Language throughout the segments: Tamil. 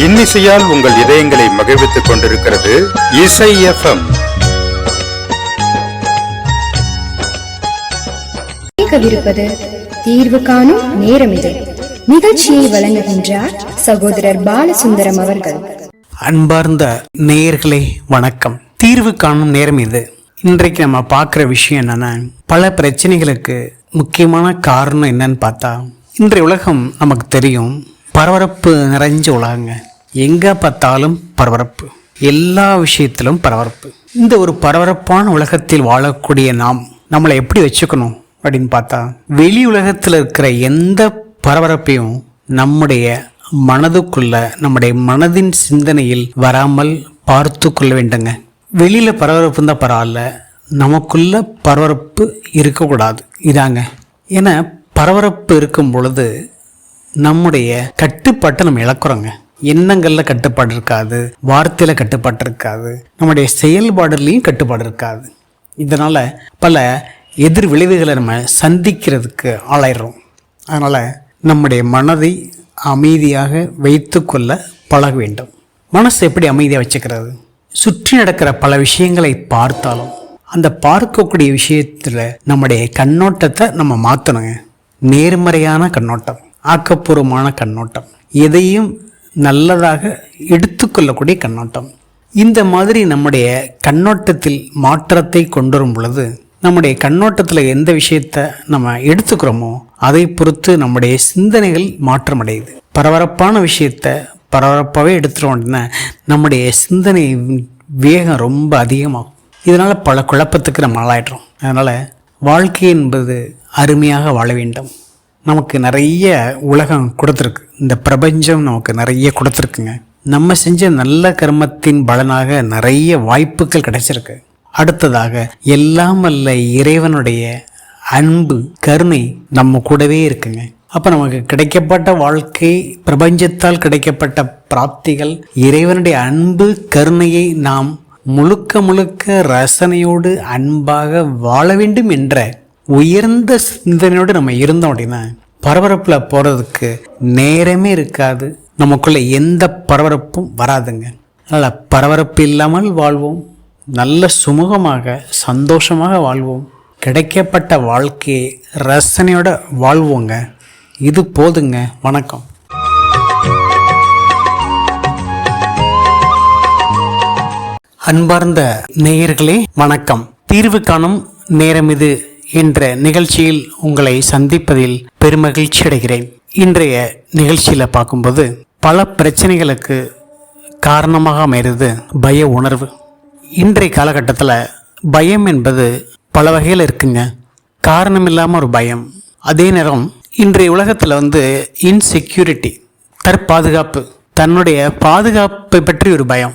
இன்னிசையால் உங்கள் இதயங்களை மகிழ்வித்துக் கொண்டிருக்கிறது இசை எஃப்எம். கேட்கவிருப்பது தீர்வு காணும் நேரம் இது. நிகழ்ச்சியை வழங்குகின்றார் சகோதரர் பாலசுந்தரம் அவர்கள். அன்பார்ந்த நேயர்களே வணக்கம். தீர்வு காணும் நேரம் இது. இன்றைக்கு நம்ம பார்க்குற விஷயம் என்னன்னா பல பிரச்சனைகளுக்கு முக்கியமான காரணம் என்னன்னு பார்த்தா இன்றைய உலகம் நமக்கு தெரியும். பரபரப்பு நிறைஞ்ச உலகங்க. எங்கே பார்த்தாலும் பரபரப்பு. எல்லா விஷயத்திலும் பரபரப்பு. இந்த ஒரு பரபரப்பான உலகத்தில் வாழக்கூடிய நாம் நம்மளை எப்படி வச்சுக்கணும் அப்படின்னு பார்த்தா வெளி உலகத்தில் இருக்கிற எந்த பரபரப்பையும் நம்முடைய மனதுக்குள்ள நம்முடைய மனதின் சிந்தனையில் வராமல் பார்த்து கொள்ள வேண்டுங்க. வெளியில் பரபரப்பு தான் பரவாயில்ல நமக்குள்ள பரபரப்பு இருக்கக்கூடாது. இதாங்க. ஏன்னா பரபரப்பு இருக்கும் பொழுது நம்முடைய கட்டுப்பாட்டை நம்ம இழக்கிறோங்க. எண்ணங்கள்ல கட்டுப்பாடு இருக்காது வார்த்தையில கட்டுப்பாடு இருக்காது நம்முடைய செயல்பாடுலையும் கட்டுப்பாடு இருக்காது. இதனால பல எதிர் விளைவுகளை நம்ம சந்திக்கிறதுக்கு ஆளாயிடுறோம். அதனால நம்முடைய மனதை அமைதியாக வைத்துக்கொள்ள பழக வேண்டும். மனசை எப்படி அமைதியாக வச்சுக்கிறது? சுற்றி நடக்கிற பல விஷயங்களை பார்த்தாலும் அந்த பார்க்கக்கூடிய விஷயத்தில் நம்முடைய கண்ணோட்டத்தை நம்ம மாற்றணுங்க நேர்மறையான கண்ணோட்டம் ஆக்கப்பூர்வமான கண்ணோட்டம். எதையும் நல்லதாக எடுத்துக்கொள்ளக்கூடிய கண்ணோட்டம். இந்த மாதிரி நம்முடைய கண்ணோட்டத்தில் மாற்றத்தை கொண்டு வரும் பொழுது நம்முடைய கண்ணோட்டத்தில் எந்த விஷயத்தை நம்ம எடுத்துக்கிறோமோ அதை பொறுத்து நம்முடைய சிந்தனைகள் மாற்றமடையுது. பரபரப்பான விஷயத்தை பரபரப்பாகவே எடுத்துட்டோம் அப்படின்னா நம்முடைய சிந்தனை வேகம் ரொம்ப அதிகமாகும். இதனால் பல குழப்பத்துக்கு நம்ம ஆளாயிடுறோம். அதனால் வாழ்க்கை என்பது அருமையாக வாழ வேண்டும். நமக்கு நிறைய உலகம் கொடுத்துருக்கு. இந்த பிரபஞ்சம் நமக்கு நிறைய கொடுத்துருக்குங்க. நம்ம செஞ்ச நல்ல கர்மத்தின் பலனாக நிறைய வாய்ப்புகள் கிடைச்சிருக்கு. அடுத்ததாக எல்லாம் அல்ல இறைவனுடைய அன்பு கருணை நம்ம கூடவே இருக்குங்க. அப்போ நமக்கு கிடைக்கப்பட்ட வாழ்க்கை பிரபஞ்சத்தால் கிடைக்கப்பட்ட பிராப்திகள் இறைவனுடைய அன்பு கருணையை நாம் முழுக்க முழுக்க ரசனையோடு அன்பாக வாழ வேண்டும் என்ற உயர்ந்த சிந்தனையோடு நம்ம இருந்தோம் அப்படின்னா பரபரப்பில் போகிறதுக்கு நேரமே இருக்காது. நமக்குள்ள எந்த பரபரப்பும் வராதுங்க. அதனால் பரபரப்பு இல்லாமல் வாழ்வோம். நல்ல சுமூகமாக சந்தோஷமாக வாழ்வோம். கிடைக்கப்பட்ட வாழ்க்கையை ரசனையோட வாழ்வோங்க. இது போதுங்க. வணக்கம். அன்பார்ந்த நேயர்களே வணக்கம். தீர்வு காணும் நேரம் இது. என்ற நிகழ்ச்சியில் உங்களை சந்திப்பதில் பெருமகிழ்ச்சி அடைகிறேன் இன்றைய நிகழ்ச்சியில் பார்க்கும்போது பல பிரச்சனைகளுக்கு காரணமாக அமைகிறது பய உணர்வு. இன்றைய காலகட்டத்தில் பயம் என்பது பல வகையில் இருக்குங்க. காரணம் இல்லாமல் ஒரு பயம். அதே நேரம் இன்றைய உலகத்தில் வந்து இன்செக்யூரிட்டி தற்பாதுகாப்பு தன்னுடைய பாதுகாப்பை பற்றி ஒரு பயம்.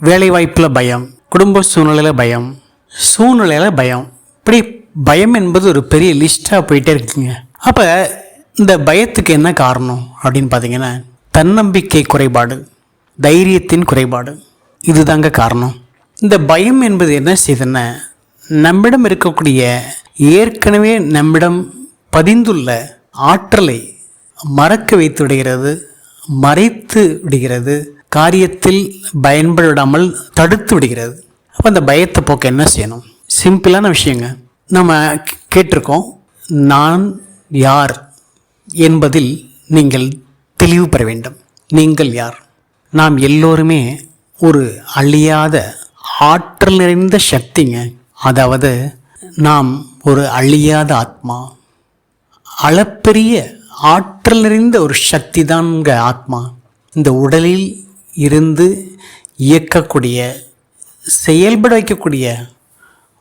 வேலை வாய்ப்பில் பயம் குடும்ப சூழ்நிலையில் பயம் சூழ்நிலையில் பயம். இப்படி பயம் என்பது ஒரு பெரிய லிஸ்ட்டாக போயிட்டே இருக்குங்க. அப்போ இந்த பயத்துக்கு என்ன காரணம் அப்படின்னு பார்த்தீங்கன்னா தன்னம்பிக்கை குறைபாடு தைரியத்தின் குறைபாடு இதுதாங்க காரணம். இந்த பயம் என்பது என்ன செய்யுதுன்னா நம்மிடம் இருக்கக்கூடிய ஏற்கனவே நம்மிடம் பதிந்துள்ள ஆற்றலை மறக்க வைத்து விடுகிறது மறைத்து விடுகிறது காரியத்தில் பயன்படாமல் தடுத்து விடுகிறது. அப்போ அந்த பயத்தை போக்க என்ன செய்யணும்? சிம்பிளான விஷயங்க. நம்ம கேட்டிருக்கோம் நான் யார் என்பதில் நீங்கள் தெளிவு பெற வேண்டும். நீங்கள் யார்? நாம் எல்லோருமே ஒரு அழியாத ஆற்றல் நிறைந்த சக்திங்க. அதாவது நாம் ஒரு அழியாத ஆத்மா. அளப்பெரிய ஆற்றல் நிறைந்த ஒரு சக்தி தான்ங்க ஆத்மா. இந்த உடலில் இருந்து இயக்கக்கூடிய செயல்பட வைக்கக்கூடிய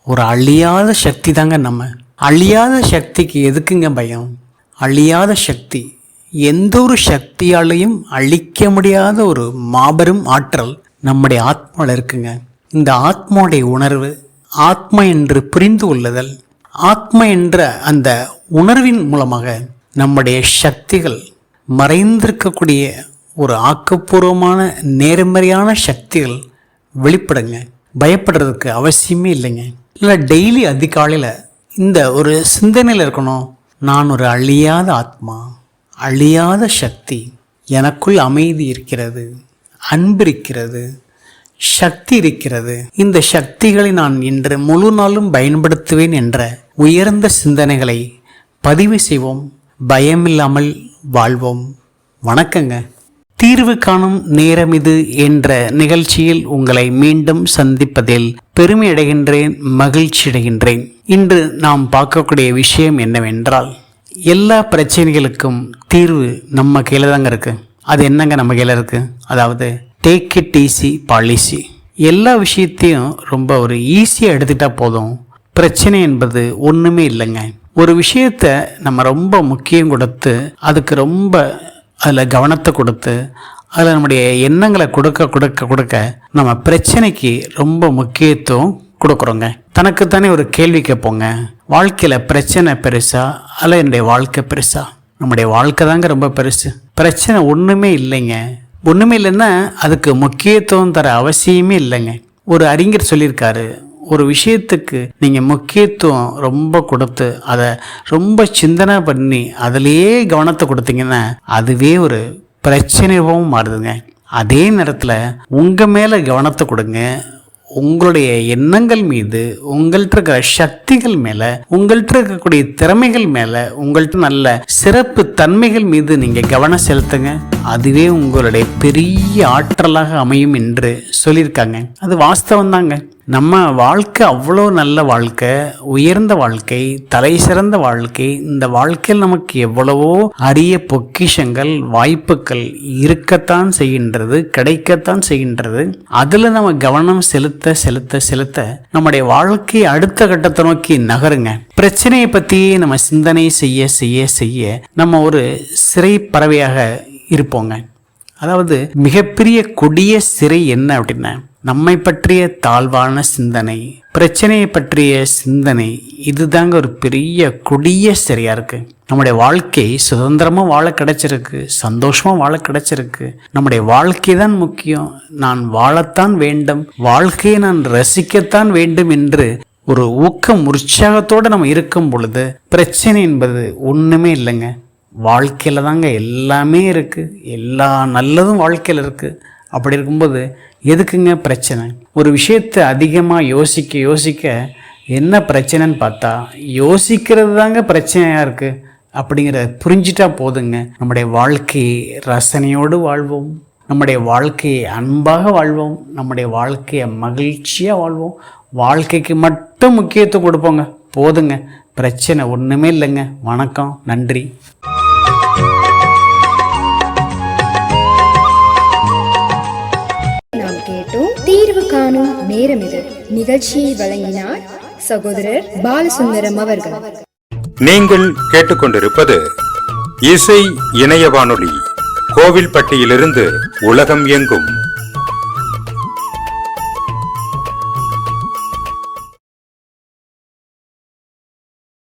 ஒரு அழியாத சக்தி தாங்க நம்ம. அழியாத சக்திக்கு எதுக்குங்க பயம்? அழியாத சக்தி. எந்த ஒரு சக்தியாலையும் அழிக்க முடியாத ஒரு மாபெரும் ஆற்றல் நம்முடைய ஆத்மாவில் இருக்குங்க. இந்த ஆத்மாவுடைய உணர்வு ஆத்மா என்று புரிந்து கொள்ளுதல் ஆத்மா என்ற அந்த உணர்வின் மூலமாக நம்முடைய சக்திகள் மறைந்திருக்கக்கூடிய ஒரு ஆக்கப்பூர்வமான நேர்மறையான சக்திகள் வெளிப்படுங்க. பயப்படுறதுக்கு அவசியமே இல்லைங்க. இல்லை டெய்லி அதிகாலையில் இந்த ஒரு சிந்தனையில் இருக்கணும். நான் ஒரு அழியாத ஆத்மா அழியாத சக்தி எனக்குள் அமைதி இருக்கிறது அன்பு இருக்கிறது சக்தி இருக்கிறது. இந்த சக்திகளை நான் இன்று முழு நாளும் பயன்படுத்துவேன் என்ற உயர்ந்த சிந்தனைகளை பதிவு செய்வோம். பயமில்லாமல் வாழ்வோம். வணக்கங்க. தீர்வு காணும் நேரம் இது என்ற நிகழ்ச்சியில் உங்களை மீண்டும் சந்திப்பதில் பெருமை அடைகின்றேன் மகிழ்ச்சி அடைகின்றேன். இன்று நாம் பார்க்கக்கூடிய விஷயம் என்னவென்றால் எல்லா பிரச்சனைகளுக்கும் தீர்வு நம்ம கையில் தாங்க இருக்கு. அது என்னங்க நம்ம கையில் இருக்கு? அதாவது டேக் இட் ஈஸி பாலிசி எல்லா விஷயத்தையும் ரொம்ப ஒரு ஈஸியாக எடுத்துட்டா போதும். பிரச்சனை என்பது ஒன்றுமே இல்லைங்க. ஒரு விஷயத்த நம்ம ரொம்ப முக்கியம் கொடுத்து அதுக்கு ரொம்ப அதில் கவனத்தை கொடுத்து அதில் நம்முடைய எண்ணங்களை கொடுக்க கொடுக்க கொடுக்க நம்ம பிரச்சனைக்கு ரொம்ப முக்கியத்துவம் கொடுக்குறோங்க. தனக்குத்தானே ஒரு கேள்வி கேட்போங்க. வாழ்க்கையில் பிரச்சனை பெருசா? அல்ல என்னுடைய வாழ்க்கை பெருசா? நம்முடைய வாழ்க்கை தாங்க ரொம்ப பெருசு. பிரச்சனை ஒன்றுமே இல்லைங்க. ஒன்றுமே இல்லைன்னா அதுக்கு முக்கியத்துவம் தர அவசியமே இல்லைங்க. ஒரு அறிஞர் சொல்லியிருக்காரு ஒரு விஷயத்துக்கு நீங்கள் முக்கியத்துவம் ரொம்ப கொடுத்து அதை ரொம்ப சிந்தனை பண்ணி அதிலேயே கவனத்தை கொடுத்தீங்கன்னா அதுவே ஒரு பிரச்சனையாகவும் மாறுதுங்க. அதே நேரத்தில் உங்கள் மேலே கவனத்தை கொடுங்க. உங்களுடைய எண்ணங்கள் மீது உங்கள்கிட்ட இருக்கிற சக்திகள் மேலே உங்கள்கிட்ட இருக்கக்கூடிய திறமைகள் மேலே உங்கள்கிட்ட நல்ல சிறப்பு தன்மைகள் மீது நீங்கள் கவனம் செலுத்துங்க. அதுவே உங்களுடைய பெரிய ஆற்றலாக அமையும் என்று சொல்லியிருக்காங்க. அது வாஸ்தவம் தாங்க நம்ம வாழ்க்கை அவ்வளோ நல்ல வாழ்க்கை உயர்ந்த வாழ்க்கை தலை சிறந்த வாழ்க்கை இந்த வாழ்க்கையில் நமக்கு எவ்வளவோ அரிய பொக்கிஷங்கள் வாய்ப்புகள் இருக்கத்தான் செய்கின்றது கிடைக்கத்தான் செய்கின்றது. அதில் நம்ம கவனம் செலுத்த செலுத்த செலுத்த நம்முடைய வாழ்க்கை அடுத்த கட்டத்தை நோக்கி நகருங்க. பிரச்சனையை பற்றியே நம்ம சிந்தனை செய்ய செய்ய செய்ய நம்ம ஒரு சிறை பறவையாக இருப்போங்க. அதாவது மிகப்பெரிய கொடிய சிறை என்ன அப்படின்னா நம்மை பற்றிய தாழ்வான சிந்தனை பிரச்சனையை பற்றிய சிந்தனை இதுதாங்க ஒரு பெரிய கொடிய சரியா இருக்கு. நம்முடைய வாழ்க்கை சுதந்திரமா வாழ கிடைச்சிருக்கு சந்தோஷமா வாழ கிடைச்சிருக்கு. நம்முடைய வாழ்க்கை தான் முக்கியம். நான் வாழத்தான் வேண்டும். வாழ்க்கையை நான் ரசிக்கத்தான் வேண்டும் என்று ஒரு ஊக்கம் உற்சாகத்தோடு நம்ம இருக்கும் பொழுது பிரச்சனை என்பது ஒண்ணுமே இல்லைங்க. வாழ்க்கையில் தாங்க எல்லாமே இருக்குது எல்லா நல்லதும் வாழ்க்கையில் இருக்குது அப்படி இருக்கும்போது எதுக்குங்க பிரச்சனை? ஒரு விஷயத்தை அதிகமாக யோசிக்க யோசிக்க என்ன பிரச்சனைன்னு பார்த்தா யோசிக்கிறது தாங்க பிரச்சனையாக இருக்குது அப்படிங்கிறத புரிஞ்சிட்டா போதுங்க. நம்முடைய வாழ்க்கையை ரசனையோடு வாழ்வோம். நம்முடைய வாழ்க்கையை அன்பாக வாழ்வோம். நம்முடைய வாழ்க்கையை மகிழ்ச்சியாக வாழ்வோம். வாழ்க்கைக்கு மட்டும் முக்கியத்துவம் கொடுப்போங்க. போதுங்க. பிரச்சனை ஒன்றுமே இல்லைங்க. வணக்கம். நன்றி. காணும் நேரம் இது. நிகழ்ச்சியை வழங்கினார் சகோதரர் பாலசுந்தரம் அவர்கள். நீங்கள் கேட்டுக்கொண்டிருப்பது இசை இணைய வானொலி கோவில்பட்டியிலிருந்து உலகம் எங்கும்.